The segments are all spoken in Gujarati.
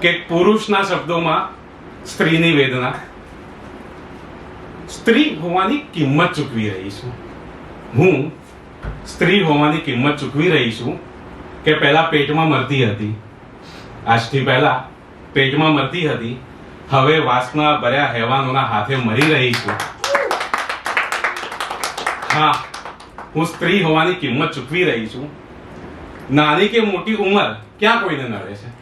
કે પુરુષના શબ્દોમાં સ્ત્રીની વેદના. સ્ત્રી હોવાની કિંમત ચૂકવી રહી છું. હું સ્ત્રી હોવાની કિંમત ચૂકવી રહી છું કે પહેલા પેટમાં મરતી હતી. આજથી પહેલા પેટમાં મરતી હતી. હવે વાસના ભર્યા હેવાનોના હાથે મરી રહી છું. હા, હું સ્ત્રી હોવાની કિંમત ચૂકવી રહી છું. નાની કે મોટી ઉંમર ક્યાં કોઈને નડે છે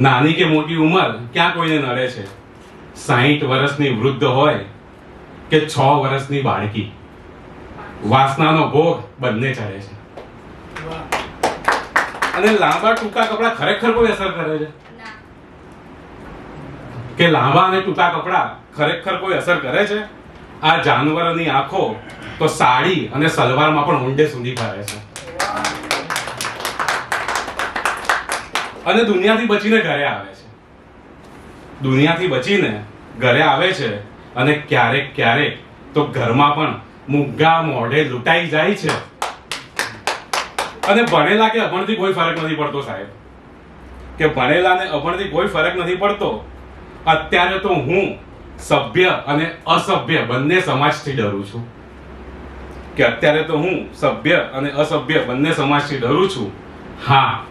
નાની કે મોટી ઉંમર ક્યાં કોઈને નડે છે? સાહીઠ વર્ષની વૃદ્ધ હોય કે છ વર્ષની બાળકી? વાસનાનો ભોગ બંને ચડે છે. અને લાંબા ટૂંકા કપડા ખરેખર કોઈ અસર કરે છે? કે લાંબા અને ટૂંકા કપડા ખરેખર કોઈ અસર કરે છે? આ જાનવરોની આંખો તો સાડી અને સલવારમાં પણ ઊંડે સુધી ફરે છે. અને દુનિયાથી બચીને ઘરે આવે છે. દુનિયાથી બચીને ઘરે આવે છે અને ક્યારેક ક્યારેક તો ઘરમાં પણ મુગ્ગા મોઢે લૂંટાઈ જાય છે. અને ભણેલા કે અભણથી કોઈ ફરક નથી પડતો સાહેબ. કે ભણેલા ને અભણથી કોઈ ફરક નથી પડતો. અત્યારે તો હું સભ્ય અને અસભ્ય બંને સમાજથી ડરું છું. કે અત્યારે તો હું સભ્ય અને અસભ્ય બંને સમાજથી ડરું છું. હા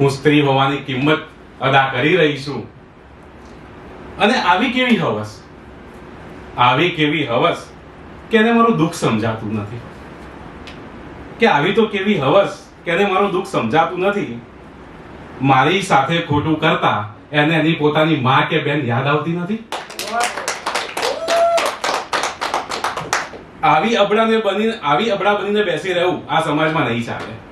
હું સ્ત્રી હોવાની કિંમત અદા કરી રહી છું. અને આવી કેવી હવસ? આવી કેવી હવસ કે એને મારું દુઃખ સમજાતું નથી? કે આવી તો કેવી હવસ કે એને મારું દુઃખ સમજાતું નથી? મારી સાથે ખોટું કરતા એને એની પોતાની માં કે બેન યાદ આવતી નથી? આવી અબડાને બની આવી અબડા બનીને બેસી રહેવું આ સમાજમાં નહીં ચાલે.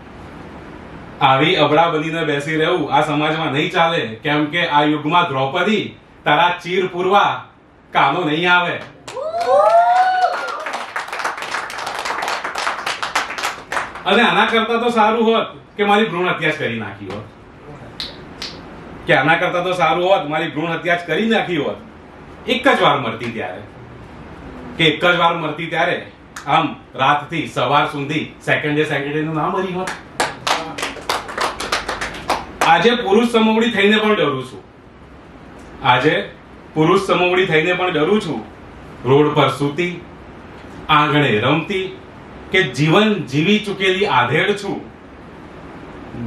આવી અબડા બનીને બેસી રહેવું આ સમાજમાં નહીં ચાલે. કેમ કે આ યુગમાં દ્રૌપદી તારા ચીર પૂરવા કાનો નહીં આવે. અને આના કરતા તો સારું હોત કે મારી ભ્રૂણ હત્યા કરી નાખી હોત. કે આના કરતા તો સારું હોત, મારી ભ્રૂણ હત્યા કરી નાખી હોત. એક જ વાર મરતી ત્યારે. કે એક જ વાર મરતી ત્યારે આમ રાતથી સવાર સુધી સેકન્ડે સેકન્ડે ના મરી હોત. આજે પુરુષ સમોવડી થઈને પણ ડરું છું. આજે પુરુષ સમોવડી થઈને પણ ડરું છું. રોડ પર સૂતી, આંગણે રમતી કે જીવન જીવી ચૂકેલી આધેડ છું.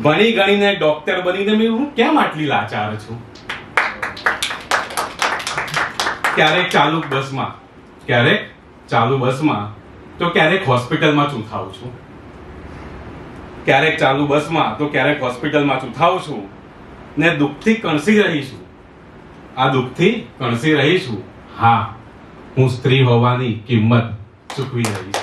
ભણી ગણીને ડોક્ટર બનીને મેં હું કેમ આટલી લાચાર છું? ક્યારેક ચાલુ બસમાં, ક્યારેક ચાલુ બસમાં, તો ક્યારેક હોસ્પિટલમાં ચૂંથાવું છું. ક્યારેક ચાલુ બસમાં તો ક્યારેક હોસ્પિટલમાં ચૂંથાવું છું ને દુઃખથી કણસી રહી છું આ દુઃખથી કણસી રહી છું હા, હું સ્ત્રી હોવાની કિંમત ચૂકવી રહી છું